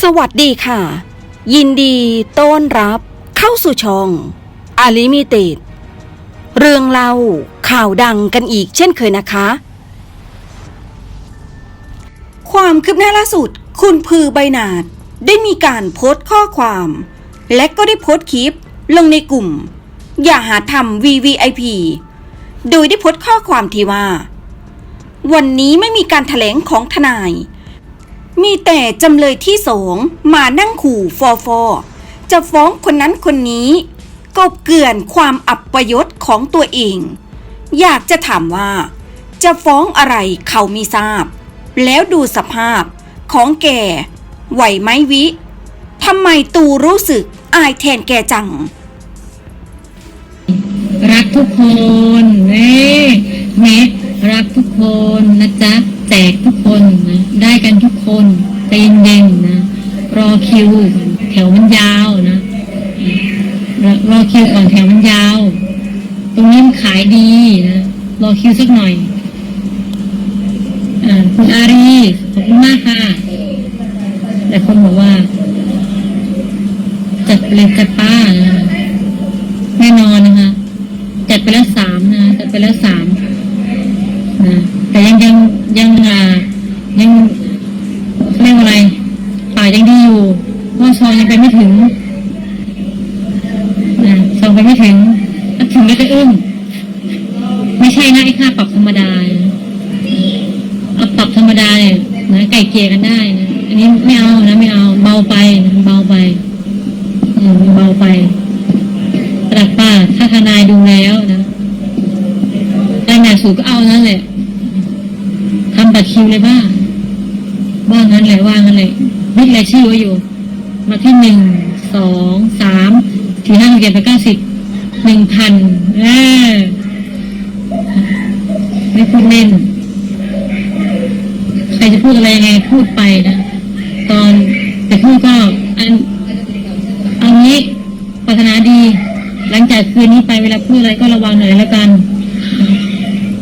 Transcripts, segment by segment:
สวัสดีค่ะ ยินดีต้อนรับเข้าสู่ช่องอาลิมิเต็ดเรื่องเล่าข่าวดังกันอีกเช่นเคยนะคะ ความคืบหน้าล่าสุด คุณพือใบนาดได้มีการโพสต์ข้อความ และก็ได้โพสต์คลิปลงในกลุ่ม อย่าหาทำ VVIP โดยได้โพสต์ข้อความที่ว่า วันนี้ไม่มีการถแถลงของทนาย มีแต่จำเลยที่สองมานั่งขู่ฟอฟอจะฟ้องคนนั้นคนนี้ กบเกลื่อนความอับประยศของตัวเอง อยากจะถามว่า จะฟ้องอะไรเขาม่ทราบ แล้วดูสภาพของแกไหวไหมวิทำไมตูรู้สึกอายแทนแกจัง รักทุกคนเน่แม็กรักทุกคนนะจ๊ะ แจกทุกคนนะได้กันทุกคนใจเย็นๆนะรอคิว แถวมันยาวนะรอรอคิวก่อนแถวมันยาว ตรงนี้มันขายดีนะรอคิวสักหน่อยอคุณอารีขอบคุณมากค่ะแต่คนบอกว่า จัดไปเลยจัดป้านะแน่นอนนะคะจัดไปแล้วสามนะจัดไปแล้วสามนะ แต่ยังยังยังอ่ายังเรียกว่าอะไรป่ายังดีอยู่เพราะซองยังไปไม่ถึงนะซองไปไม่ถึงถ้าถึงก็จะอึ้งไม่ใช่นะไอ้ค่าปรับธรรมดาเอาปรับธรรมดาเนี่ยนะไก่เกลี่ยกันได้นะอันนี้ไม่เอานะไม่เอาเบาไปเบาไปอืมเบาไประดับป้าถ้าทนายดูแล้วนะได้แม่สูก็เอานั่นแหละทำบัตร คิวเลยบ้าว่างั้นเลยว่างั้นเลยนิดรายชื่อไว้อยู่มาที่หนึ่งสองสามสี่ห้าหกเจ็ดแปดเก้าสิบหนึ่งพันเออไม่พูดเล่นใครจะพูดอะไรยังไงพูดไปนะ ตอนแต่พูดก็อันเอางี้ปรารถนาดี หลังจากคืนนี้ไปเวลาพูดอะไรก็ระวังหน่อยแล้วกัน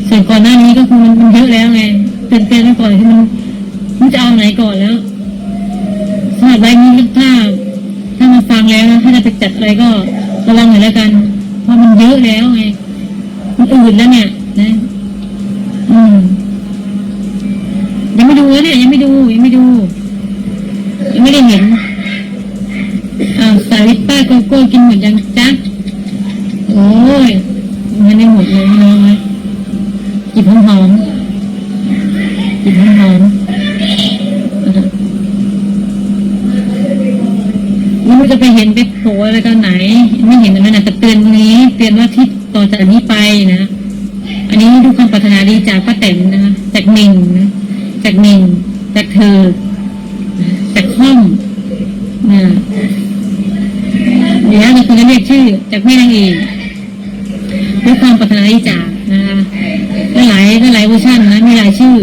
ส่วนก่อนหน้านี้ก็คือมันเยอะแล้วไง เตือนเตือนไว้ก่อนที่มันมันจะเอาไหนก่อนแล้วสำหรับใบนี้ถ้าถ้ามาฟังแล้วถ้าจะไปจัดอะไรก็ระวังหน่อยแล้วกัน เพราะมันเยอะแล้วไงมันอื่นแล้วเนี่ยนะ อืมยังไม่ดูเลยเนี่ยยังไม่ดูยังไม่ดูยังไม่ได้เห็นอ้าวสาลิป้าโกโก้กินหมดยังจ๊ะโอ้ยมันได้หมดเลยน้องนะจิบหอม หอมๆจิบหอมหอมๆไม่รู้จะไปเห็นไปโผล่อะไรตอนไหน ไม่เห็นตรงนั้นะแต่เตือนนี้ เตือนว่าที่ต่อจากนี้ไปนะ อันนี้ดูความปรารถนาดีจากป้าแตนนะคะจากมิงนะจากมิงจากเธอจากข้อมนะเดี๋ยวเราควรจะเรียกชื่อ จากแม่นางเอกด้วยความปรารถนาดีจากนะคะหลายหลายเวอร์ชันนะมีหลายชื่อ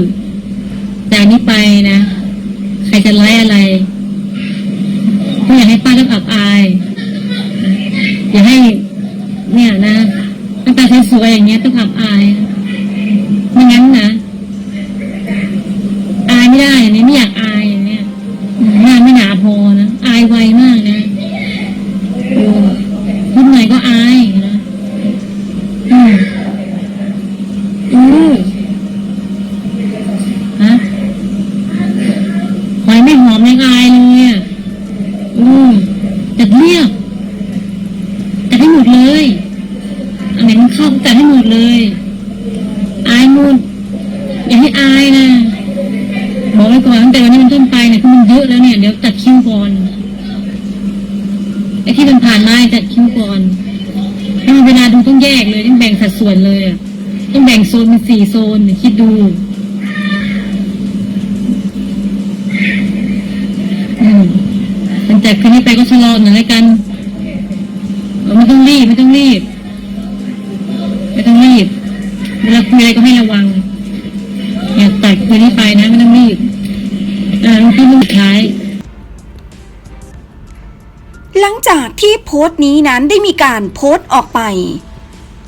นี้ไปนะ ใครจะไลฟ์อะไรก็อยากให้ป้าต้องอับอาย อย่าให้ เนี่ยนะตั้งตาสวยๆอย่างเงี้ยต้องอับอายไม่งั้นนะอายไม่ได้อย่างนี้ไม่อยากอายอย่างเนี้ยหน้าไม่หนาพอนะ อายไวมากนะพูดไหนก็อายนะอืมอือฮะหอยไม่หอมยังอายเลยอะ อืมจัดเรียบจัดให้หมดเลยอันไหนมันเข้าก็จัดให้หมดเลย อายหมดอย่าให้อายนะบอกไว้ก่อนตั้งแต่วันนี้มันต้นไปเนี่ยคือมันเยอะแล้วเนี่ยเดี๋ยวจัดคิวก่อนไอ้ที่มันผ่านมาจัดคิวก่อนให้มันเวลาดูต้องแยกเลยต้องแบ่งสัดส่วนเลยอะต้องแบ่งโซนเป็นสี่โซนคิดดูอืม หลังจากคืนนี้ไปก็ชะลอหน่อยแล้วกันไม่ต้องรีบไม่ต้องรีบไม่ต้องรีบเวลาคุยอะไรก็ให้ระวัง อย่าตัดคืนนี้ไปนะไม่ต้องรีบอ่าลงที่สุดท้ายหลังจากที่โพสต์นี้นั้นได้มีการโพสต์ออกไป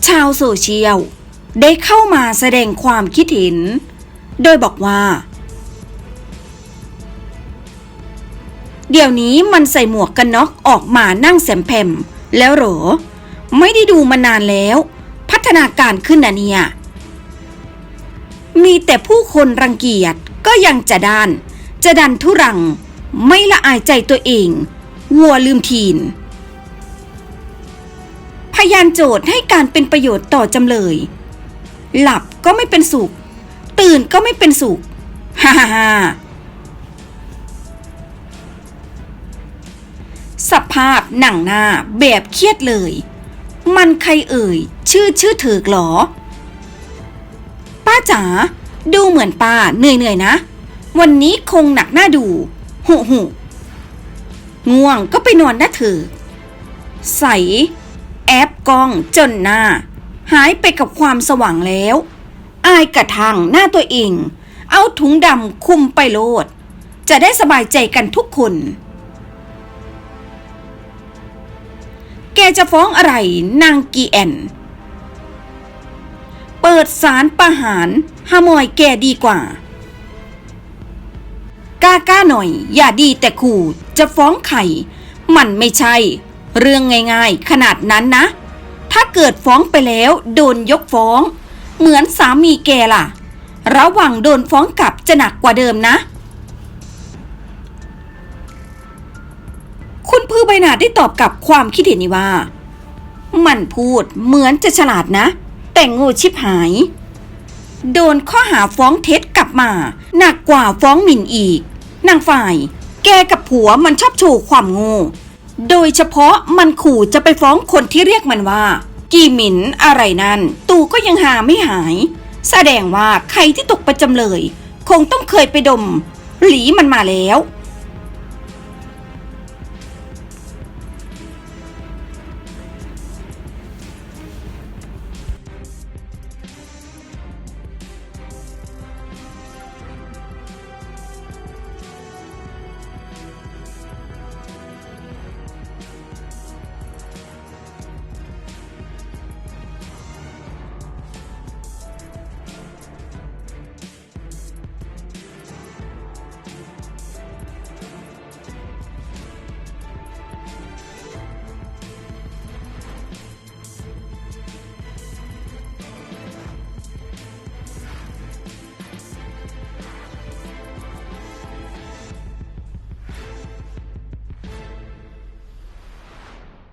ชาวโซเชียล ได้เข้ามาแสดงความคิดเห็น โดยบอกว่า เดี๋ยวนี้มันใส่หมวกกันน็อกออกมานั่งแสมแพมแล้วเหรอ ไม่ได้ดูมานานแล้ว พัฒนาการขึ้นนะเนี่ย มีแต่ผู้คนรังเกียจก็ยังจะดานจะดันทุรัง ไม่ละอายใจตัวเอง วัวลืมทีน พยานโจทย์ให้การเป็นประโยชน์ต่อจำเลย หลับก็ไม่เป็นสุข ตื่นก็ไม่เป็นสุข ฮ่าฮ่า สภาพหนังหน้าแบบเครียดเลย มันใครเอ่ย ชื่อชื่อเถิกหรอ ป้าจ๋าดูเหมือนป้าเหนื่อยๆนะ วันนี้คงหนักหน้าดูหุหุง่วงก็ไปนอนนะเถอใส แอปกล้องจนหน้า หายไปกับความสว่างแล้ว อายกระทางหน้าตัวเอง เอาถุงดำคุมไปโลด จะได้สบายใจกันทุกคน กจะฟ้องอะไรนางกีแอน เปิดสารประหารฮามอยแกดีกว่ากล้ากล้าหน่อย อย่าดีแต่ขู่จะฟ้องไข่ มันไม่ใช่ เรื่องง่ายๆ ขนาดนั้นนะ ถ้าเกิดฟ้องไปแล้วโดนยกฟ้อง เหมือนสามีแกล่ะ ระว่างโดนฟ้องกลับจะหนักกว่าเดิมนะ คุณพือใบหนาได้ตอบกลับความคิดเห็นนี้ว่า มันพูดเหมือนจะฉลาดนะ แต่โง่ชิบหาย โดนข้อหาฟ้องเท็จกลับมา หนักกว่าฟ้องหมิ่นอีก นางฝ่าย แกกับผัวมันชอบโชว์ความโง่โดยเฉพาะมันขู่จะไปฟ้องคนที่เรียกมันว่า กีหมินอะไรนั่น ตูก็ยังหาไม่หาย แสดงว่าใครที่ตกประจำเลย คงต้องเคยไปดม หลีมันมาแล้ว